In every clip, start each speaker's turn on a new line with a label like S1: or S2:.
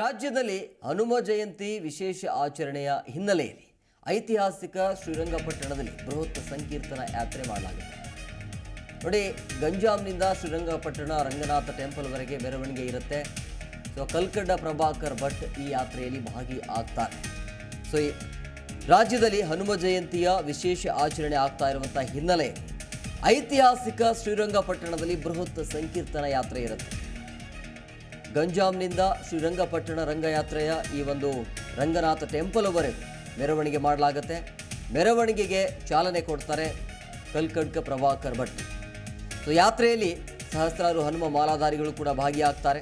S1: ರಾಜ್ಯದಲ್ಲಿ ಹನುಮ ಜಯಂತಿ ವಿಶೇಷ ಆಚರಣೆಯ ಹಿನ್ನೆಲೆಯಲ್ಲಿ ಐತಿಹಾಸಿಕ ಶ್ರೀರಂಗಪಟ್ಟಣದಲ್ಲಿ ಬೃಹತ್ ಸಂಕೀರ್ತನ ಯಾತ್ರೆ ಮಾಡಲಾಗಿದೆ. ನೋಡಿ ಗಂಜಾಂನಿಂದ ಶ್ರೀರಂಗಪಟ್ಟಣ ರಂಗನಾಥ ಟೆಂಪಲ್ವರೆಗೆ ಮೆರವಣಿಗೆ ಇರುತ್ತೆ. ಸೊ ಕಲ್ಕಡ್ಡ ಪ್ರಭಾಕರ್ ಭಟ್ ಈ ಯಾತ್ರೆಯಲ್ಲಿ ಭಾಗಿ ಆಗ್ತಾರೆ ಸೊ ರಾಜ್ಯದಲ್ಲಿ ಹನುಮ ಜಯಂತಿಯ ವಿಶೇಷ ಆಚರಣೆ ಆಗ್ತಾ ಇರುವಂಥ ಹಿನ್ನೆಲೆಯಲ್ಲಿ ಐತಿಹಾಸಿಕ ಶ್ರೀರಂಗಪಟ್ಟಣದಲ್ಲಿ ಬೃಹತ್ ಸಂಕೀರ್ತನ ಯಾತ್ರೆ ಇರುತ್ತೆ. ಗಂಜಾಂನಿಂದ ಶ್ರೀರಂಗಪಟ್ಟಣ ರಂಗಯಾತ್ರೆಯ ಈ ಒಂದು ರಂಗನಾಥ ಟೆಂಪಲ್ವರೆಗೂ ಮೆರವಣಿಗೆ ಮಾಡಲಾಗುತ್ತೆ. ಮೆರವಣಿಗೆಗೆ ಚಾಲನೆ ಕೊಡ್ತಾರೆ ಕಲ್ಕಡ್ಕ ಪ್ರಭಾಕರ್ ಭಟ್. ಸೊ, ಯಾತ್ರೆಯಲ್ಲಿ ಸಹಸ್ರಾರು ಹನುಮ ಮಾಲಾಧಾರಿಗಳು ಕೂಡ ಭಾಗಿಯಾಗ್ತಾರೆ.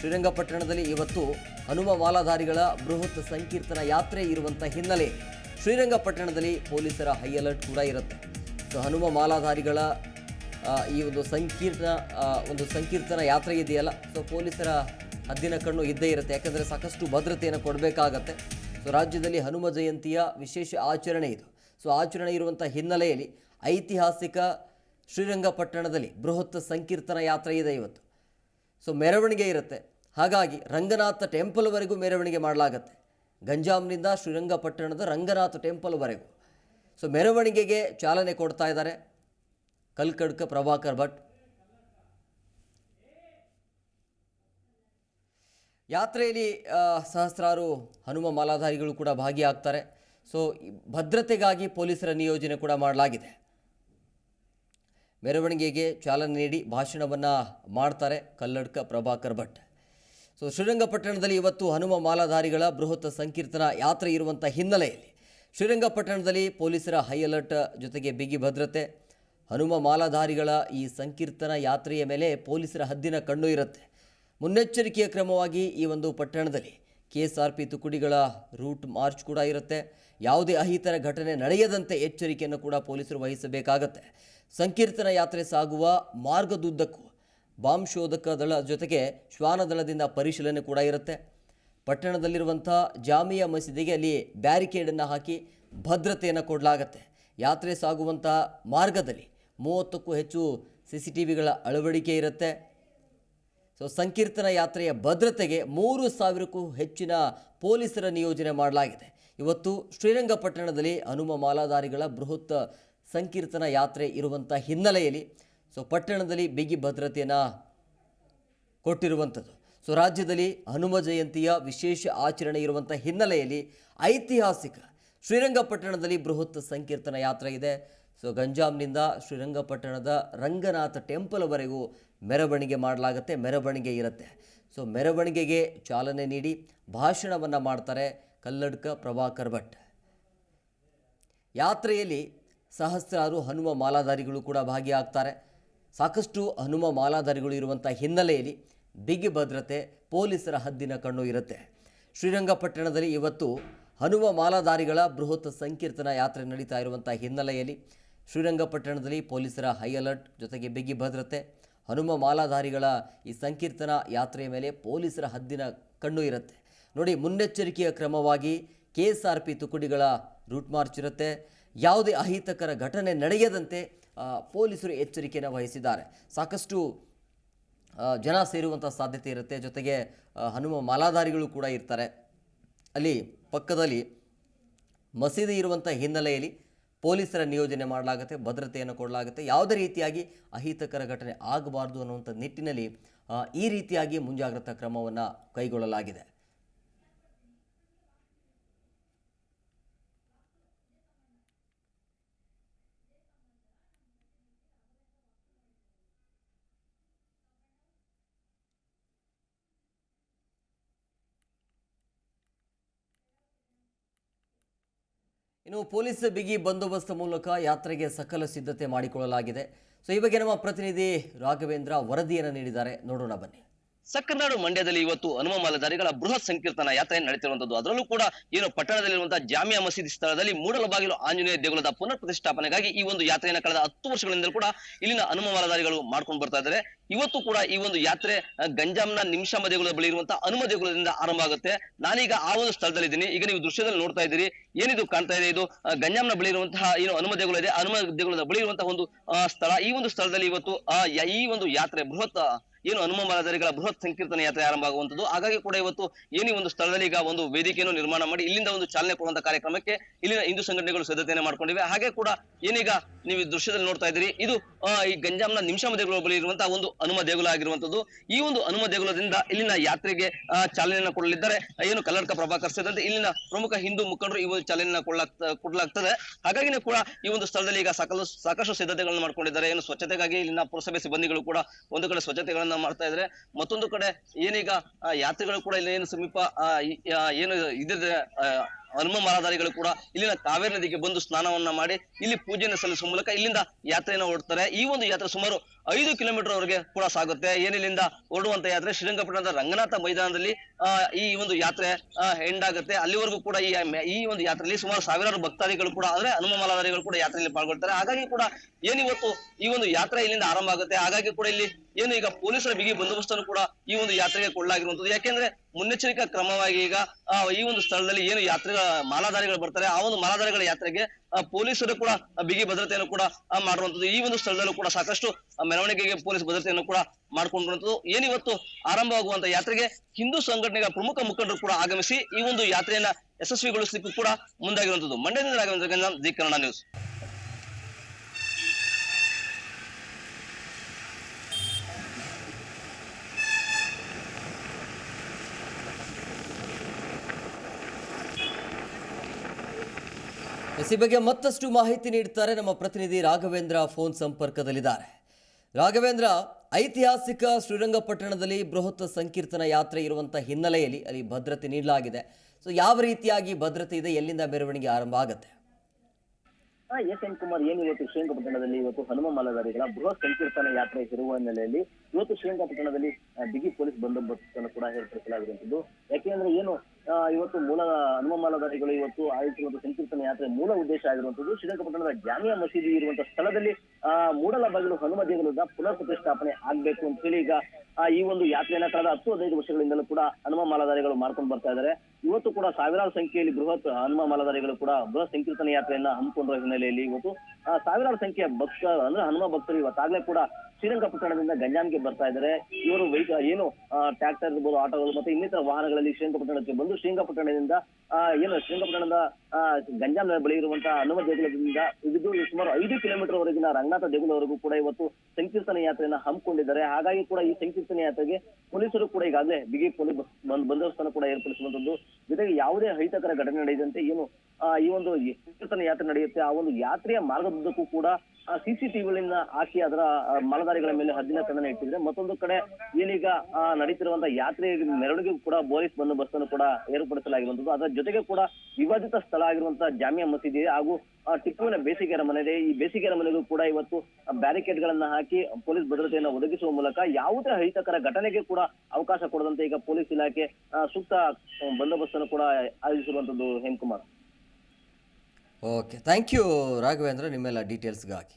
S1: ಶ್ರೀರಂಗಪಟ್ಟಣದಲ್ಲಿ ಇವತ್ತು ಹನುಮ ಮಾಲಾಧಾರಿಗಳ ಬೃಹತ್ ಸಂಕೀರ್ತನ ಯಾತ್ರೆ ಇರುವಂಥ ಹಿನ್ನೆಲೆ ಶ್ರೀರಂಗಪಟ್ಟಣದಲ್ಲಿ ಪೊಲೀಸರ ಹೈ ಅಲರ್ಟ್ ಕೂಡ ಇರುತ್ತೆ. ಸೊ, ಹನುಮ ಮಾಲಾಧಾರಿಗಳ ಈ ಒಂದು ಸಂಕೀರ್ಣ ಒಂದು ಸಂಕೀರ್ತನ ಯಾತ್ರೆ ಇದೆಯಲ್ಲ ಸೊ ಪೊಲೀಸರ ಹದ್ದಿನ ಕಣ್ಣು ಇದ್ದೇ ಇರುತ್ತೆ, ಯಾಕಂದರೆ ಸಾಕಷ್ಟು ಭದ್ರತೆಯನ್ನು ಕೊಡಬೇಕಾಗತ್ತೆ. ಸೊ ರಾಜ್ಯದಲ್ಲಿ ಹನುಮ ಜಯಂತಿಯ ವಿಶೇಷ ಆಚರಣೆ ಇದು. ಸೊ ಆಚರಣೆ ಇರುವಂಥ ಹಿನ್ನೆಲೆಯಲ್ಲಿ ಐತಿಹಾಸಿಕ ಶ್ರೀರಂಗಪಟ್ಟಣದಲ್ಲಿ ಬೃಹತ್ ಸಂಕೀರ್ತನ ಯಾತ್ರೆ ಇದೆ ಇವತ್ತು. ಸೊ ಮೆರವಣಿಗೆ ಇರುತ್ತೆ. ಹಾಗಾಗಿ ರಂಗನಾಥ ಟೆಂಪಲ್ವರೆಗೂ ಮೆರವಣಿಗೆ ಮಾಡಲಾಗತ್ತೆ. ಗಂಜಾಂನಿಂದ ಶ್ರೀರಂಗಪಟ್ಟಣದ ರಂಗನಾಥ ಟೆಂಪಲ್ವರೆಗೂ ಸೊ ಮೆರವಣಿಗೆಗೆ ಚಾಲನೆ ಕೊಡ್ತಾ ಇದ್ದಾರೆ. ಕಲ್ಕಡ್ಕ ಪ್ರಭಾಕರ್ ಭಟ್. ಯಾತ್ರೆಯಲ್ಲಿ ಸಹಸ್ರಾರು ಹನುಮ ಮಾಲಾಧಾರಿಗಳು ಕೂಡ ಭಾಗಿಯಾಗ್ತಾರೆ. ಸೊ ಭದ್ರತೆಗಾಗಿ ಪೊಲೀಸರ ನಿಯೋಜನೆ ಕೂಡ ಮಾಡಲಾಗಿದೆ. ಮೆರವಣಿಗೆಗೆ ಚಾಲನೆ ನೀಡಿ ಭಾಷಣವನ್ನು ಮಾಡ್ತಾರೆ ಕಲ್ಲಡ್ಕ ಪ್ರಭಾಕರ್ ಭಟ್. ಸೊ, ಶ್ರೀರಂಗಪಟ್ಟಣದಲ್ಲಿ ಇವತ್ತು ಹನುಮ ಮಾಲಾಧಾರಿಗಳ ಬೃಹತ್ ಸಂಕೀರ್ತನ ಯಾತ್ರೆ ಇರುವಂಥ ಹಿನ್ನೆಲೆಯಲ್ಲಿ ಶ್ರೀರಂಗಪಟ್ಟಣದಲ್ಲಿ ಪೊಲೀಸರ ಹೈ ಅಲರ್ಟ್ ಜೊತೆಗೆ ಬಿಗಿ ಭದ್ರತೆ ಹನುಮ ಮಾಲಾಧಾರಿಗಳ ಈ ಸಂಕೀರ್ತನ ಯಾತ್ರೆಯ ಮೇಲೆ ಪೊಲೀಸರ ಹದ್ದಿನ ಕಣ್ಣು ಇರುತ್ತೆ. ಮುನ್ನೆಚ್ಚರಿಕೆಯ ಕ್ರಮವಾಗಿ ಈ ಒಂದು ಪಟ್ಟಣದಲ್ಲಿ ಕೆ ಎಸ್ ಆರ್ ಪಿ ತುಕುಡಿಗಳ ರೂಟ್ ಮಾರ್ಚ್ ಕೂಡ ಇರುತ್ತೆ. ಯಾವುದೇ ಅಹಿತರ ಘಟನೆ ನಡೆಯದಂತೆ ಎಚ್ಚರಿಕೆಯನ್ನು ಕೂಡ ಪೊಲೀಸರು ವಹಿಸಬೇಕಾಗತ್ತೆ. ಸಂಕೀರ್ತನ ಯಾತ್ರೆ ಸಾಗುವ ಮಾರ್ಗದುದ್ದಕ್ಕೂ ಬಾಂಬ್ ಶೋಧಕ ದಳ ಜೊತೆಗೆ ಶ್ವಾನ ದಳದಿಂದ ಪರಿಶೀಲನೆ ಕೂಡ ಇರುತ್ತೆ. ಪಟ್ಟಣದಲ್ಲಿರುವಂಥ ಜಾಮಿಯಾ ಮಸೀದಿಗೆ ಅಲ್ಲಿ ಬ್ಯಾರಿಕೇಡನ್ನು ಹಾಕಿ ಭದ್ರತೆಯನ್ನು ಕೊಡಲಾಗತ್ತೆ. ಯಾತ್ರೆ ಸಾಗುವಂಥ ಮಾರ್ಗದಲ್ಲಿ ಮೂವತ್ತಕ್ಕೂ ಹೆಚ್ಚು ಸಿ ಸಿ ಟಿ ವಿಗಳ ಅಳವಡಿಕೆ ಇರುತ್ತೆ. ಸೊ ಸಂಕೀರ್ತನ ಯಾತ್ರೆಯ ಭದ್ರತೆಗೆ ಮೂರು ಸಾವಿರಕ್ಕೂ ಹೆಚ್ಚಿನ ಪೊಲೀಸರ ನಿಯೋಜನೆ ಮಾಡಲಾಗಿದೆ. ಇವತ್ತು ಶ್ರೀರಂಗಪಟ್ಟಣದಲ್ಲಿ ಹನುಮ ಮಾಲಾಧಾರಿಗಳ ಬೃಹತ್ ಸಂಕೀರ್ತನ ಯಾತ್ರೆ ಇರುವಂಥ ಹಿನ್ನೆಲೆಯಲ್ಲಿ ಸೊ ಪಟ್ಟಣದಲ್ಲಿ ಬಿಗಿ ಭದ್ರತೆಯನ್ನು ಕೊಟ್ಟಿರುವಂಥದ್ದು ಸೊ ರಾಜ್ಯದಲ್ಲಿ ಹನುಮ ಜಯಂತಿಯ ವಿಶೇಷ ಆಚರಣೆ ಇರುವಂಥ ಹಿನ್ನೆಲೆಯಲ್ಲಿ ಐತಿಹಾಸಿಕ ಶ್ರೀರಂಗಪಟ್ಟಣದಲ್ಲಿ ಬೃಹತ್ ಸಂಕೀರ್ತನ ಯಾತ್ರೆ ಇದೆ. ಸೊ ಗಂಜಾಂನಿಂದ ಶ್ರೀರಂಗಪಟ್ಟಣದ ರಂಗನಾಥ ಟೆಂಪಲ್ವರೆಗೂ ಮೆರವಣಿಗೆ ಮಾಡಲಾಗುತ್ತೆ, ಮೆರವಣಿಗೆ ಇರುತ್ತೆ. ಸೊ ಮೆರವಣಿಗೆಗೆ ಚಾಲನೆ ನೀಡಿ ಭಾಷಣವನ್ನು ಮಾಡ್ತಾರೆ ಕಲ್ಲಡ್ಕ ಪ್ರಭಾಕರ್ ಭಟ್. ಯಾತ್ರೆಯಲ್ಲಿ ಸಹಸ್ರಾರು ಹನುಮ ಮಾಲಾಧಾರಿಗಳು ಕೂಡ ಭಾಗಿಯಾಗ್ತಾರೆ. ಸಾಕಷ್ಟು ಹನುಮ ಮಾಲಾಧಾರಿಗಳು ಇರುವಂಥ ಹಿನ್ನೆಲೆಯಲ್ಲಿ ಬಿಗಿ ಭದ್ರತೆ ಪೊಲೀಸರ ಹದ್ದಿನ ಕಣ್ಣು ಇರುತ್ತೆ. ಶ್ರೀರಂಗಪಟ್ಟಣದಲ್ಲಿ ಇವತ್ತು ಹನುಮ ಮಾಲಾಧಾರಿಗಳ ಬೃಹತ್ ಸಂಕೀರ್ತನ ಯಾತ್ರೆ ನಡೀತಾ ಇರುವಂಥ ಹಿನ್ನೆಲೆಯಲ್ಲಿ ಶ್ರೀರಂಗಪಟ್ಟಣದಲ್ಲಿ ಪೊಲೀಸರ ಹೈ ಅಲರ್ಟ್ ಜೊತೆಗೆ ಬಿಗಿ ಭದ್ರತೆ. ಹನುಮ ಮಾಲಾಧಾರಿಗಳ ಈ ಸಂಕೀರ್ತನ ಯಾತ್ರೆಯ ಮೇಲೆ ಪೊಲೀಸರ ಹದ್ದಿನ ಕಣ್ಣು ಇರುತ್ತೆ. ನೋಡಿ, ಮುನ್ನೆಚ್ಚರಿಕೆಯ ಕ್ರಮವಾಗಿ ಕೆ ಎಸ್ ಆರ್ ಪಿ ತುಕುಡಿಗಳ ರೂಟ್ ಮಾರ್ಚ್ ಇರುತ್ತೆ. ಯಾವುದೇ ಅಹಿತಕರ ಘಟನೆ ನಡೆಯದಂತೆ ಪೊಲೀಸರು ಎಚ್ಚರಿಕೆಯನ್ನು ವಹಿಸಿದ್ದಾರೆ. ಸಾಕಷ್ಟು ಜನ ಸೇರುವಂಥ ಸಾಧ್ಯತೆ ಇರುತ್ತೆ. ಜೊತೆಗೆ ಹನುಮ ಮಾಲಾಧಾರಿಗಳು ಕೂಡ ಇರ್ತಾರೆ. ಅಲ್ಲಿ ಪಕ್ಕದಲ್ಲಿ ಮಸೀದಿ ಇರುವಂಥ ಹಿನ್ನೆಲೆಯಲ್ಲಿ ಪೊಲೀಸರ ನಿಯೋಜನೆ ಮಾಡಲಾಗುತ್ತೆ, ಭದ್ರತೆಯನ್ನು ಕೊಡಲಾಗುತ್ತೆ. ಯಾವುದೇ ರೀತಿಯಾಗಿ ಅಹಿತಕರ ಘಟನೆ ಆಗಬಾರ್ದು ಅನ್ನುವಂಥ ನಿಟ್ಟಿನಲ್ಲಿ ಈ ರೀತಿಯಾಗಿ ಮುಂಜಾಗ್ರತಾ ಕ್ರಮವನ್ನು ಕೈಗೊಳ್ಳಲಾಗಿದೆ. ಇನ್ನು ಪೊಲೀಸ್ ಬಿಗಿ ಬಂದೋಬಸ್ತ್ ಮೂಲಕ ಯಾತ್ರೆಗೆ ಸಕಲ ಸಿದ್ಧತೆ ಮಾಡಿಕೊಳ್ಳಲಾಗಿದೆ. ಸೊ ಈ ಬಗ್ಗೆ ನಮ್ಮ ಪ್ರತಿನಿಧಿ ರಾಘವೇಂದ್ರ ವರದಿಯನ್ನು ನೀಡಿದ್ದಾರೆ. ನೋಡೋಣ ಬನ್ನಿ.
S2: ಸಕ್ಕನಾಡು ಮಂಡ್ಯದಲ್ಲಿ ಇವತ್ತು ಹನುಮ ಮಾಲಧಾರಿಗಳ ಬೃಹತ್ ಸಂಕೀರ್ತನ ಯಾತ್ರೆ ನಡೆಯುತ್ತಿರುವಂತದ್ದು ಅದರಲ್ಲೂ ಕೂಡ ಏನು ಪಟ್ಟಣದಲ್ಲಿರುವಂತಹ ಜಾಮಿಯಾ ಮಸೀದಿ ಸ್ಥಳದಲ್ಲಿ ಮೂಡಲಬಾಗಿಲು ಆಂಜನೇಯ ದೇಗುಲದ ಪುನರ್ ಪ್ರತಿಷ್ಠಾಪನೆಗಾಗಿ ಈ ಒಂದು ಯಾತ್ರೆಯನ್ನು ಕಳೆದ ಹತ್ತು ವರ್ಷಗಳಿಂದಲೂ ಕೂಡ ಇಲ್ಲಿನ ಹನುಮ ಮಾಲಧಾರಿಗಳು ಮಾಡ್ಕೊಂಡು ಬರ್ತಾ ಇದ್ದಾರೆ. ಇವತ್ತು ಕೂಡ ಈ ಒಂದು ಯಾತ್ರೆ ಗಂಜಾಂನ ನಿಮಿಷಾಂಬ ದೇಗುಲದ ಬಳಿ ಇರುವಂತಹ ಹನುಮ ದೇಗುಲದಿಂದ ಆರಂಭ ಆಗುತ್ತೆ. ನಾನೀಗ ಆ ಒಂದು ಸ್ಥಳದಲ್ಲಿ ಇದ್ದೀನಿ ಈಗ ನೀವು ದೃಶ್ಯದಲ್ಲಿ ನೋಡ್ತಾ ಇದ್ದೀರಿ. ಏನಿದು ಕಾಣ್ತಾ ಇದೆ? ಇದು ಗಂಜಾಂನ ಬಳಿ ಇರುವಂತಹ ಏನು ಹನುಮ ದೇಗುಲ ಇದೆ. ಹನುಮ ದೇಗುಲದ ಬಳಿ ಇರುವಂತಹ ಒಂದು ಸ್ಥಳ. ಈ ಒಂದು ಸ್ಥಳದಲ್ಲಿ ಇವತ್ತು ಈ ಒಂದು ಯಾತ್ರೆ ಬೃಹತ್ ಏನು ಹನುಮ ಮಾಲಾಧಾರಿಗಳ ಬೃಹತ್ ಸಂಕೀರ್ತನ ಯಾತ್ರೆ ಆರಂಭ ಆಗುವಂತದ್ದು ಹಾಗಾಗಿ ಕೂಡ ಇವತ್ತು ಏನೇ ಒಂದು ಸ್ಥಳದಲ್ಲಿ ಈಗ ಒಂದು ವೇದಿಕೆಯನ್ನು ನಿರ್ಮಾಣ ಮಾಡಿ, ಇಲ್ಲಿಂದ ಒಂದು ಚಾಲನೆ ಕೊಡುವಂತಹ ಕಾರ್ಯಕ್ರಮಕ್ಕೆ ಇಲ್ಲಿನ ಹಿಂದೂ ಸಂಘಟನೆಗಳು ಸಿದ್ಧತೆಯನ್ನು ಮಾಡ್ಕೊಂಡಿವೆ. ಹಾಗೆ ಕೂಡ ಏನೀಗ ನೀವು ಈ ದೃಶ್ಯದಲ್ಲಿ ನೋಡ್ತಾ ಇದ್ದೀರಿ, ಇದು ಈ ಗಂಜಾಂನ ನಿಮಿಷಮ ದೇಗುಲ ಬಳಿ ಇರುವಂತಹ ಒಂದು ಹನುಮ ದೇಗುಲ ಆಗಿರುವಂತದ್ದು ಈ ಒಂದು ಹನುಮ ದೇಗುಲದಿಂದ ಇಲ್ಲಿನ ಯಾತ್ರೆಗೆ ಚಾಲನೆಯನ್ನು ಕೊಡಲಿದ್ದಾರೆ. ಏನು ಕಲ್ಲಡ್ಕ ಪ್ರಭಾಕರ್ ಸೇರಿದಂತೆ ಇಲ್ಲಿನ ಪ್ರಮುಖ ಹಿಂದೂ ಮುಖಂಡರು ಈ ಒಂದು ಚಾಲನೆಯನ್ನು ಕೊಡ್ಲಾಗ್ತ ಕೊಡ್ಲಾಗ್ತದೆ. ಹಾಗಾಗಿನೇ ಕೂಡ ಈ ಒಂದು ಸ್ಥಳದಲ್ಲಿ ಈಗ ಸಾಕಷ್ಟು ಸಾಕಷ್ಟು ಸಿದ್ಧತೆಗಳನ್ನು ಮಾಡ್ಕೊಂಡಿದ್ದಾರೆ. ಏನು ಸ್ವಚ್ಛತೆಗಾಗಿ ಇಲ್ಲಿನ ಪುರಸಭೆ ಸಿಬ್ಬಂದಿಗಳು ಕೂಡ ಒಂದು ಕಡೆ ಸ್ವಚ್ಛತೆಗಳನ್ನ ಮಾಡ್ತಾ ಇದ್ರೆ ಮತ್ತೊಂದು ಕಡೆ ಏನೀಗ ಯಾತ್ರಿಗಳು ಕೂಡ ಇಲ್ಲಿ ಏನು ಸಮೀಪ ಏನು ಇದ್ರೆ ಹನುಮ ಮಾಲಾಧಾರಿಗಳು ಕೂಡ ಇಲ್ಲಿನ ಕಾವೇರಿ ನದಿಗೆ ಬಂದು ಸ್ನಾನವನ್ನ ಮಾಡಿ ಇಲ್ಲಿ ಪೂಜೆಯನ್ನು ಸಲ್ಲಿಸುವ ಮೂಲಕ ಇಲ್ಲಿಂದ ಯಾತ್ರೆಯನ್ನು ಹೊರಡ್ತಾರೆ. ಈ ಒಂದು ಯಾತ್ರೆ ಸುಮಾರು ಐದು ಕಿಲೋಮೀಟರ್ ವರೆಗೆ ಕೂಡ ಸಾಗುತ್ತೆ. ಏನಿಲ್ಲಿಂದ ಹೊರಡುವಂತ ಯಾತ್ರೆ ಶ್ರೀರಂಗಪಟ್ಟಣದ ರಂಗನಾಥ ಮೈದಾನದಲ್ಲಿ ಈ ಒಂದು ಯಾತ್ರೆ ಎಂಡ್ ಆಗುತ್ತೆ. ಅಲ್ಲಿವರೆಗೂ ಕೂಡ ಈ ಈ ಒಂದು ಯಾತ್ರೆಯಲ್ಲಿ ಸುಮಾರು ಸಾವಿರಾರು ಭಕ್ತಾದಿಗಳು ಕೂಡ, ಅಂದ್ರೆ ಹನುಮ ಕೂಡ ಯಾತ್ರೆಯಲ್ಲಿ ಪಾಲ್ಗೊಳ್ತಾರೆ. ಹಾಗಾಗಿ ಕೂಡ ಏನಿವತ್ತು ಈ ಒಂದು ಯಾತ್ರೆ ಇಲ್ಲಿಂದ ಆರಂಭ ಆಗುತ್ತೆ. ಹಾಗಾಗಿ ಕೂಡ ಇಲ್ಲಿ ಏನು ಈಗ ಪೊಲೀಸರ ಬಿಗಿ ಬಂದೋಬಸ್ತನ್ನು ಕೂಡ ಈ ಒಂದು ಯಾತ್ರೆಗೆ ಕೊಡಲಾಗಿರುವಂತದ್ದು ಯಾಕೆಂದ್ರೆ ಮುನ್ನೆಚ್ಚರಿಕಾ ಕ್ರಮವಾಗಿ ಈಗ ಈ ಒಂದು ಸ್ಥಳದಲ್ಲಿ ಏನು ಯಾತ್ರೆ ಮಾಲಾಧಾರಿಗಳು ಬರ್ತಾರೆ, ಆ ಒಂದು ಮಾಲಾಧಾರಿಗಳ ಯಾತ್ರೆಗೆ ಪೊಲೀಸರು ಕೂಡ ಬಿಗಿ ಭದ್ರತೆಯನ್ನು ಕೂಡ ಮಾಡುವಂತದ್ದು ಈ ಒಂದು ಸ್ಥಳದಲ್ಲೂ ಕೂಡ ಸಾಕಷ್ಟು ಮೆರವಣಿಗೆಗೆ ಪೊಲೀಸ್ ಭದ್ರತೆಯನ್ನು ಕೂಡ ಮಾಡ್ಕೊಂಡಿರುವಂತದ್ದು ಏನಿವತ್ತು ಆರಂಭವಾಗುವಂತ ಯಾತ್ರೆಗೆ ಹಿಂದೂ ಸಂಘಟನೆಗಳ ಪ್ರಮುಖ ಮುಖಂಡರು ಕೂಡ ಆಗಮಿಸಿ ಈ ಒಂದು ಯಾತ್ರೆಯನ್ನ ಯಶಸ್ವಿಗೊಳಿಸಲಿಕ್ಕೂ ಕೂಡ ಮುಂದಾಗಿರುವಂತದ್ದು ಮಂಡ್ಯದಿಂದ ರಾಘವೇಂದ್ರ ಜಿ ಕನ್ನಡ ನ್ಯೂಸ್.
S1: ಈ ಬಗ್ಗೆ ಮತ್ತಷ್ಟು ಮಾಹಿತಿ ನೀಡ್ತಾರೆ ನಮ್ಮ ಪ್ರತಿನಿಧಿ ರಾಘವೇಂದ್ರ ಫೋನ್ ಸಂಪರ್ಕದಲ್ಲಿದ್ದಾರೆ. ರಾಘವೇಂದ್ರ, ಐತಿಹಾಸಿಕ ಶ್ರೀರಂಗಪಟ್ಟಣದಲ್ಲಿ ಬೃಹತ್ ಸಂಕೀರ್ತನ ಯಾತ್ರೆ ಇರುವಂಥ ಹಿನ್ನೆಲೆಯಲ್ಲಿ ಅಲ್ಲಿ ಭದ್ರತೆ ನೀಡಲಾಗಿದೆ. ಸೊ ಯಾವ ರೀತಿಯಾಗಿ ಭದ್ರತೆ ಇದೆ, ಎಲ್ಲಿಂದ ಮೆರವಣಿಗೆ ಆರಂಭ ಆಗುತ್ತೆ?
S3: ಎಸ್ ಎನ್ ಕುಮಾರ್ ಏನು ಇವತ್ತು ಶ್ರೀರಂಗಪಟ್ಟಣದಲ್ಲಿ ಇವತ್ತು ಹನುಮ ಮಾಲಾಧಾರಿಗಳ ಬೃಹತ್ ಸಂಕೀರ್ತನ ಯಾತ್ರೆ ಇರುವ ಹಿನ್ನೆಲೆಯಲ್ಲಿ ಇವತ್ತು ಶ್ರೀರಂಗಪಟ್ಟಣದಲ್ಲಿ ಬಿಗಿ ಪೊಲೀಸ್ ಬಂದೋಬಸ್ತನ್ನು ಕೂಡ ಏರ್ಪಡಿಸಲಾಗಿರುವಂತದ್ದು ಯಾಕೆಂದ್ರೆ ಏನು ಇವತ್ತು ಮೂಲ, ಹನುಮ ಮಾಲಾಧಾರಿಗಳು ಇವತ್ತು ಆಯೋಜಿಸಿರುವಂತಹ ಸಂಕೀರ್ತನ ಯಾತ್ರೆ ಮೂಲ ಉದ್ದೇಶ ಆಗಿರುವಂತದ್ದು ಶ್ರೀರಂಗಪಟ್ಟಣದ ಜಾಮಿಯಾ ಮಸೀದಿ ಇರುವಂತಹ ಸ್ಥಳದಲ್ಲಿ ಮೂಡಲ ಬಾಗಿಲು ಹನುಮ ದೇಗುಲದ ಪುನರ್ ಪ್ರತಿಷ್ಠಾಪನೆ ಆಗ್ಬೇಕು ಅಂತ ಹೇಳಿ ಈಗ ಈ ಒಂದು ಯಾತ್ರೆಯನ್ನ ಕಳೆದ ಹತ್ತು ಹದಿನೈದು ವರ್ಷಗಳಿಂದಲೂ ಕೂಡ ಹನುಮ ಮಾಲಾಧಾರಿಗಳು ಮಾಡ್ಕೊಂಡು ಬರ್ತಾ ಇದ್ದಾರೆ. ಇವತ್ತು ಕೂಡ ಸಾವಿರಾರು ಸಂಖ್ಯೆಯಲ್ಲಿ ಬೃಹತ್ ಹನುಮ ಮಾಲಾಧಾರಿಗಳು ಕೂಡ ಬೃಹತ್ ಸಂಕೀರ್ತನ ಯಾತ್ರೆಯನ್ನ ಹಮ್ಮಿಕೊಂಡಿರುವ ಹಿನ್ನೆಲೆಯಲ್ಲಿ ಇವತ್ತು ಆ, ಸಾವಿರಾರು ಸಂಖ್ಯೆಯ ಭಕ್ತ ಅಂದ್ರೆ ಹನುಮ ಭಕ್ತರು ಇವತ್ತಾಗ್ಲೇ ಕೂಡ ಶ್ರೀರಂಗಪಟ್ಟಣದಿಂದ ಗಂಜಾಮ್ಗೆ ಬರ್ತಾ ಇದ್ದಾರೆ. ಇವರು ಏನು ಟ್ರ್ಯಾಕ್ಟರ್ ಇರ್ಬೋದು ಆಟೋಗಳು ಮತ್ತೆ ಇನ್ನಿತರ ವಾಹನಗಳಲ್ಲಿ ಶ್ರೀರಂಗಪಟ್ಟಣಕ್ಕೆ ಬಂದು ಶ್ರೀರಂಗಪಟ್ಟಣದಿಂದ ಆ, ಏನು ಶ್ರೀರಂಗಪಟ್ಟಣದ ಆ, ಗಂಜಾಂ ಬಳಿ ಇರುವಂತಹ ಹನುಮ ದೇಗುಲದಿಂದ ಇದು ಸುಮಾರು ಐದು ಕಿಲೋಮೀಟರ್ ವರೆಗಿನ ರಂಗನಾಥ ದೇಗುಲವರೆಗೂ ಕೂಡ ಇವತ್ತು ಸಂಕೀರ್ತನ ಯಾತ್ರೆಯನ್ನ ಹಮ್ಮಿಕೊಂಡಿದ್ದಾರೆ. ಹಾಗಾಗಿ ಕೂಡ ಈ ಸಂಕೀರ್ತನ ಯಾತ್ರೆಗೆ ಪೊಲೀಸರು ಕೂಡ ಈಗಾಗಲೇ ಬಿಗಿ ಪೊಲೀಸ್ ಬಂದ್- ಬಂದೋಬಸ್ತನ್ನು ಕೂಡ ಏರ್ಪಡಿಸುವಂತದ್ದು ಜೊತೆಗೆ ಯಾವುದೇ ಅಹಿತಕರ ಘಟನೆ ನಡೆಯದಂತೆ ಏನು ಈ ಒಂದು ಸಂಕೀರ್ತನ ಯಾತ್ರೆ ನಡೆಯುತ್ತೆ, ಆ ಒಂದು ಯಾತ್ರೆಯ ಮಾರ್ಗದುದ್ದಕ್ಕೂ ಕೂಡ ಸಿಸಿಟಿವಿಗಳನ್ನ ಹಾಕಿ ಅದರ ಮಲದಾರಿಗಳ ಮೇಲೆ ಹದ್ದಿನ ಕಣ್ಣನ್ನು ಇಟ್ಟಿದ್ರೆ ಮತ್ತೊಂದು ಕಡೆ ಏನೀಗ ನಡೀತಿರುವಂತಹ ಯಾತ್ರೆ ಮೆರವಣಿಗೆ ಕೂಡ ಪೊಲೀಸ್ ಬಂದೋಬಸ್ತನ್ನು ಕೂಡ ಏರ್ಪಡಿಸಲಾಗಿರುವಂತದ್ದು. ಅದರ ಜೊತೆಗೆ ಕೂಡ ವಿವಾದಿತ ಸ್ಥಳ ಆಗಿರುವಂತಹ ಜಾಮಿಯಾ ಮಸೀದಿ ಹಾಗೂ ಟಿಪ್ಪುವಿನ ಬೇಸಿಗೆ ಅರಮನೆ ಇದೆ ಈ ಬೇಸಿಗೆ ಮನೆಗೂ ಕೂಡ ಇವತ್ತು ಬ್ಯಾರಿಕೇಡ್ ಗಳನ್ನ ಹಾಕಿ ಪೊಲೀಸ್ ಭದ್ರತೆಯನ್ನು ಒದಗಿಸುವ ಮೂಲಕ ಯಾವುದೇ ಅಹಿತಕರ ಘಟನೆಗೆ ಕೂಡ ಅವಕಾಶ ಕೊಡದಂತೆ ಈಗ ಪೊಲೀಸ್ ಇಲಾಖೆ ಸೂಕ್ತ ಬಂದೋಬಸ್ತ್ ಅನ್ನು ಕೂಡ ಆಯೋಜಿಸಿರುವಂತದ್ದು Hemakumar.
S1: Okay thank you Raghavendra. ನಿಮ್ಮೆಲ್ಲ ಡೀಟೇಲ್ಸ್ಗಾಗಿ